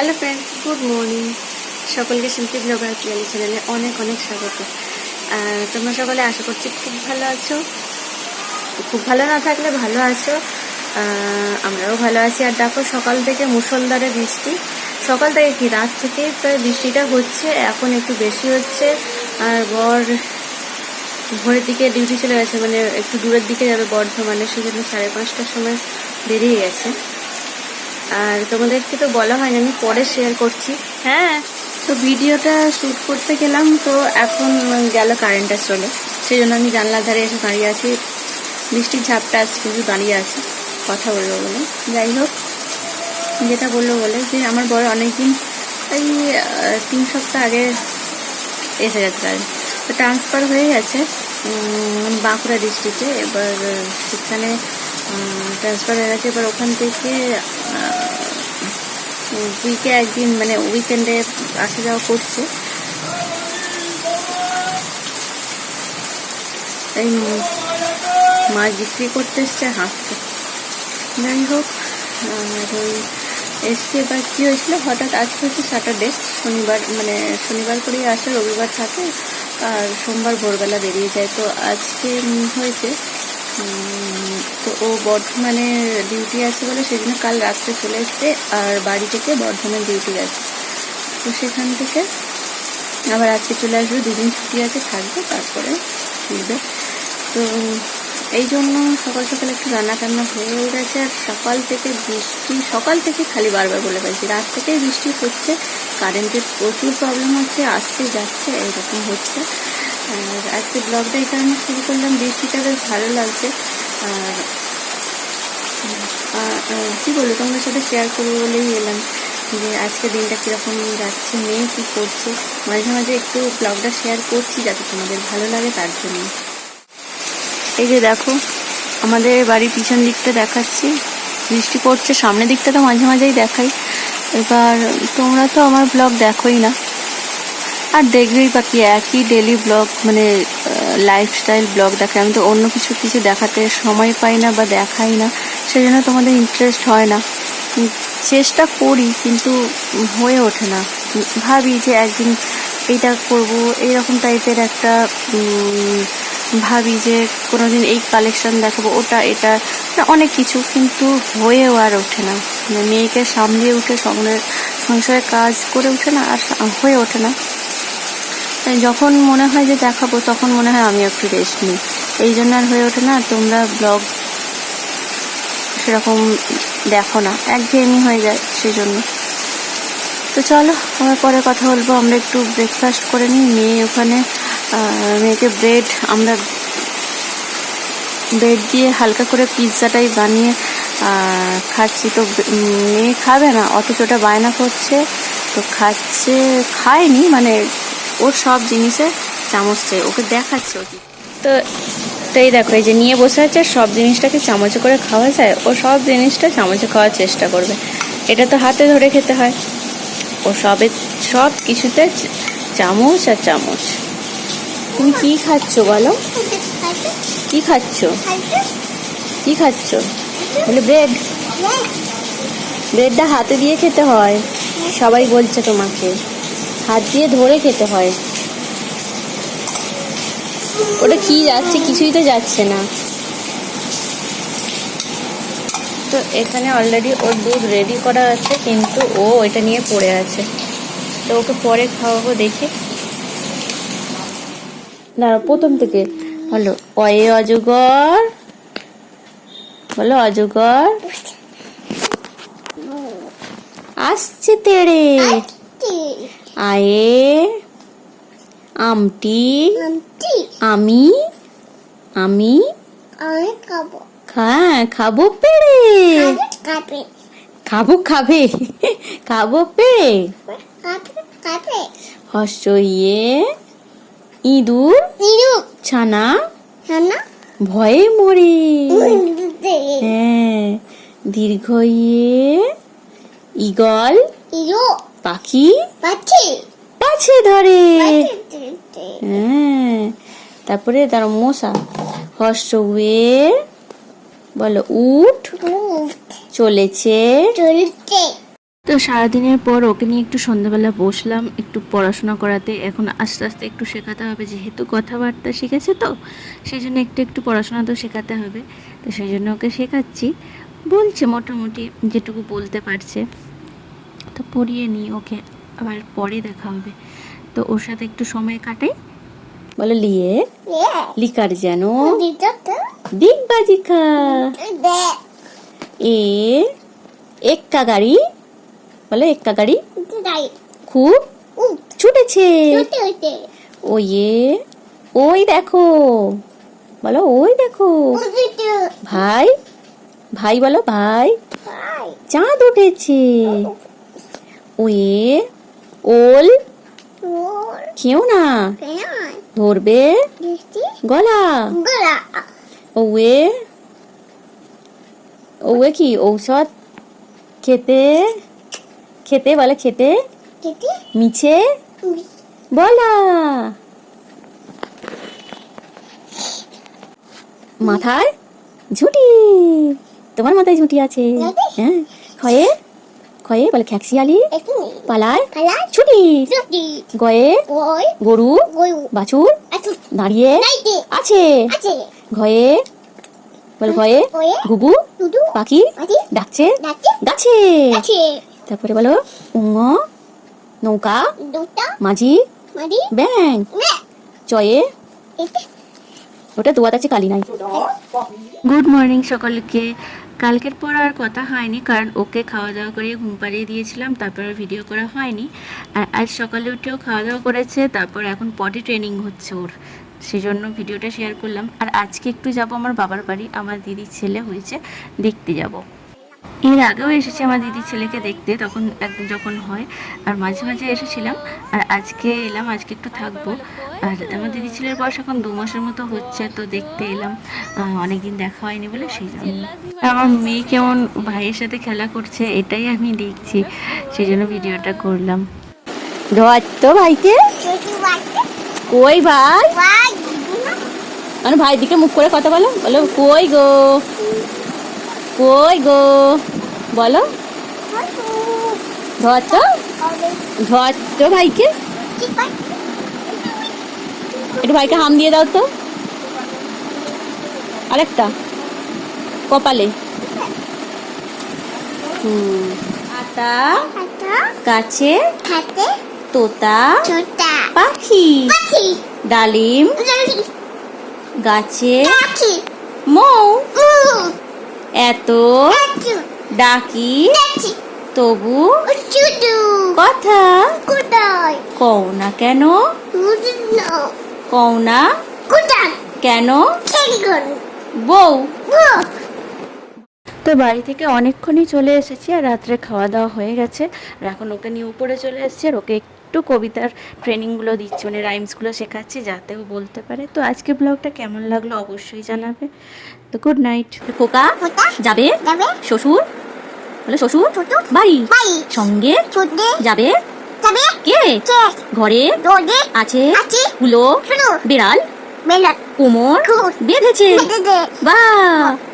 Hello friends good morning সকলকে শিল্পী blogger Piyali চ্যানেলে অনেক অনেক স্বাগত। তোমরা সকলে আশা করছি খুব ভালো আছো। খুব ভালো না থাকলে ভালো আছো। আমরাও ভালো আছি। আর দেখো, সকাল থেকে মুসলধারে বৃষ্টি। সকাল থেকে কি, রাত থেকে প্রায় বৃষ্টিটা হচ্ছে, এখন একটু বেশি হচ্ছে। আর বর ভোরের দিকে ডিউটি চলে গেছে মানে একটু দূরের দিকে যাবে বর্ধমানে, সেজন্য সাড়ে পাঁচটার সময় বেরিয়ে গেছে। আর তোমাদেরকে তো বলা হয়নি আমি পরে শেয়ার করছি। হ্যাঁ। তো ভিডিওটা শ্যুট করতে গেলাম তো এখন গেল কারেন্টটা চলে। সেই জন্য আমি জানলার ধারে এসে দাঁড়িয়ে আছি। বৃষ্টির ঝাপটা আছে কিন্তু দাঁড়িয়ে আছে কথা বলব বলে। যাই হোক যেটা বলল বলে যে আমার বড় অনেকদিন এই তিন সপ্তাহ আগে এসে গেছে আর। তো ট্রান্সফার হয়ে গেছে বাঁকুড়া ডিস্ট্রিক্টে এবার সেখানে ট্রান্সফার হয়ে গেছে। এবার ওখান থেকে উইকে একদিন মানে উইকেন্ডে আসা যাওয়া করছে। এই মাছ বিক্রি করতে এসছে হাঁটতে যাই হোক, আর ওই এসছে, এবার কী হয়েছিল? হঠাৎ আজকে হচ্ছে স্যাটারডে শনিবার মানে শনিবার করেই আসে, রবিবার থাকে, আর সোমবার ভোরবেলা বেরিয়ে যায়। তো আজকে হয়েছে তো ও বর্ধমানে ডিউটি আছে বলে সেজন্য কাল রাত্রে চলে এসছে আর বাড়ি থেকে বর্ধমান ডিউটি গেছে। তো সেখান থেকে আবার আজকে চলে আসবে, দুদিন ছুটি আছে, থাকবে, তারপরে ফিরবে। তো এই জন্য সকাল সকাল একটু রান্না টান্না হয়ে গেছে আর সকাল থেকে বৃষ্টি, সকাল থেকে খালি বারবার বলে পাইছি। রাত থেকেই বৃষ্টি হচ্ছে কারেন্টের প্রচুর প্রবলেম হচ্ছে আসতে যাচ্ছে, এরকম হচ্ছে। আর আজকে ব্লগটা এই কারণে শুরু করলাম। বৃষ্টিটা বেশ ভালো লাগছে। কি বলব তোমাদের সাথে শেয়ার করব বলেই এলাম যে আজকে দিনটা কীরকম যাচ্ছে মেয়ে কী করছে মাঝে মাঝে একটু ব্লগটা শেয়ার করছি যাতে তোমাদের ভালো লাগে তার জন্য এই যে দেখো আমাদের বাড়ির পিছন দিকটা দেখাচ্ছি বৃষ্টি পড়ছে সামনের দিকটা তো মাঝে মাঝেই দেখাই এবার তোমরা তো আমার ব্লগ দেখোই না আর দেখবেই বাকি একই ডেলি ব্লগ মানে লাইফস্টাইল ব্লগ দেখে আমি তো অন্য কিছু কিছু দেখাতে সময় পাই না বা দেখাই না সেই জন্য তোমাদের ইন্টারেস্ট হয় না। চেষ্টা করি, কিন্তু হয়ে ওঠে না। ভাবি যে একদিন এইটা করব এইরকম টাইপের একটা ভাবি যে কোনো দিন এই কালেকশন দেখাবো, ওটা, এটা অনেক কিছু, কিন্তু হয়েও আর ওঠে না। মানে মেয়েকে সামলিয়ে উঠে সংসারে সংসারে কাজ করে ওঠে না, আর হয়ে ওঠে না। যখন মনে হয় যে দেখাবো, তখন মনে হয় আমি একটু রেস্ট নিই। এই জন্য আর হয়ে ওঠে না, তোমরা ব্লগ সেরকম দেখো না। একঘেয়েমি হয়ে যায় সেই জন্য তো চলো আমরা পরে কথা বলব। আমরা একটু ব্রেকফাস্ট করে নিই। মেয়ে ওখানে মেয়েকে ব্রেড আমরা ব্রেড দিয়ে হালকা করে পিৎজাটাই বানিয়ে খাচ্ছি। তো মেয়ে খাবে না, অথচ ওটা বায়না করছে। তো খাচ্ছে, খায়নি মানে ওর সব জিনিসে চামচ চাই ওকে দেখাচ্ছে ও তো তাই দেখো এই যে নিয়ে বসে আছে সব জিনিসটাকে চামচে করে খাওয়া যায় ও সব জিনিসটা চামচে খাওয়ার চেষ্টা করবে। এটা তো হাতে ধরে খেতে হয়। ও সবে সব কিছুতে চামচ আর চামচ। তুমি কি খাচ্ছ বলো? কি খাচ্ছ? কি খাচ্ছ? বলে ব্রেড ব্রেডটা হাতে দিয়ে খেতে হয়। সবাই বলছে তোমাকে। হাত দিয়ে ধরে খেতে হয়। ওটা কি যাচ্ছে? কিছুই তো যাচ্ছে না। তো এখানে অলরেডি ওর দুধ রেডি করা আছে কিন্তু ও এটা নিয়ে পড়ে আছে। তো ওকে পরে খাওয়াবো দেখে। দাঁড়া প্রথম থেকে। বলো অয়ে অজগর। বলো অজগর। আসছে। তেড়ে। আয়ে আমটি আমি আমি খাব। হ্যাঁ খাব পেড়ে। খাব খাবে। খাব পেড়ে। হর্ষ ইয়ে ইঁদুর ছানা ভয়ে মরে। হ্যাঁ দীর্ঘ ইয়ে ইগল পাখি? পাখি। পাছে ধরে। হ্যাঁ। তারপরে তার মশা। হর্ষ উয়ে বলো উঠ। চলেছে। চলছে। তো সারাদিনের পর ওকে নিয়ে একটু সন্ধ্যাবেলা বসলাম একটু পড়াশোনা করাতে। এখন আস্তে আস্তে একটু শেখাতে হবে যেহেতু কথাবার্তা শিখেছে তো সেই জন্য একটু একটু পড়াশোনা তো শেখাতে হবে। তো সেই জন্য ওকে শেখাচ্ছি। বলছে মোটামুটি যেটুকু বলতে পারছে। তো পড়িয়ে নিই ওকে আবার পরে দেখা হবে। তো ওর সাথে একটু সময় কাটাই। বলো লিয়ে লিকার যেন Dito দিক বাজিকা এ এক্কা গাড়ি বলো এক্কা গাড়ি খুব. ছুটেছে। Ute ute. ও এ ওই দেখো বলো ওই দেখো। ভাই ভাই বলো ভাই. চাঁদ উঠেছে। ও ওল. খেও না ধরবে. গলা। Gula. ও এ ও এ কি ঔষধ খেতে খেতে বলে খেতে? মিছে? বলা। মাথায় ঝুঁটি। তোমার মাথায় ঝুটি আছে। হ্যাঁ। খয়ে খয়ে বলে. পালায়. ছুটি। গয়ে গরু বাছুর দাঁড়িয়ে আছে। ঘয়ে বল ঘয়ে Tutu. পাখি ডাকছে গাছে তারপরে বলো উঙ্গ নৌকা মাঝি. ব্যাং চয়ে। ওটা দুয়াত আছে কালি নাই। গুড মর্নিং সকলকে। কালকের পর আর কথা হয়নি, কারণ ওকে খাওয়া দাওয়া করে ঘুম পাড়িয়ে দিয়েছিলাম, তারপর ভিডিও করা হয়নি। আর আজ সকালে উঠেও খাওয়া দাওয়া করেছে, তারপর এখন পটি ট্রেনিং হচ্ছে ওর। সেই জন্য ভিডিওটা শেয়ার করলাম। আর আজকে একটু যাব আমার বাবার বাড়ি, আমার দিদির ছেলে হয়েছে, দেখতে যাব। এর আগেও এসেছি আমার দিদি ছেলেকে দেখতে তখন একদিন যখন হয় আর মাঝে মাঝে এসেছিলাম আর আজকে এলাম আজকে একটু থাকব। আর আমার দিদি ছেলের বয়স এখন দু মাসের মতো হচ্ছে তো দেখতে এলাম অনেকদিন দেখা হয়নি বলে সেই জন্য। আমার মেয়ে কেমন ভাইয়ের সাথে খেলা করছে এটাই আমি দেখছি সেই জন্য ভিডিওটা করলাম। ধর তো ভাইকে. কই ভাই. মানে ভাই দিকে মুখ করে কথা বলো বলো কই গো? কই গো? বলো। ধর তো। ধর তো ভাইকে। একটু ভাইকে হাম দিয়ে দাও তো। আরেকটা। কপালে। হুম। আতা কাছে। তোতা। পাখি। ডালিম। গাছে। মৌ. এত ডাকি তবু কথা. কও না কেন. কও না কেন? বউ। তো বাড়ি থেকে অনেকক্ষণই চলে এসেছি আর রাত্রে খাওয়া দাওয়া হয়ে গেছে। আর এখন ওকে নিয়ে উপরে চলে এসেছি আর ওকে একটু কবিতার ট্রেনিংগুলো দিচ্ছি মানে রাইমসগুলো শেখাচ্ছি যাতে ও বলতে পারে। তো আজকে ব্লগটা কেমন লাগল অবশ্যই জানাবে। তো গুড নাইট খোকা. যাবে শ্বশুর বলে শ্বশুর? বাড়ি? সঙ্গে. যাবে. কে? ঘরে. আছে. হুলো. বিড়াল? কোমর? বেঁধেছে? বা বাহ!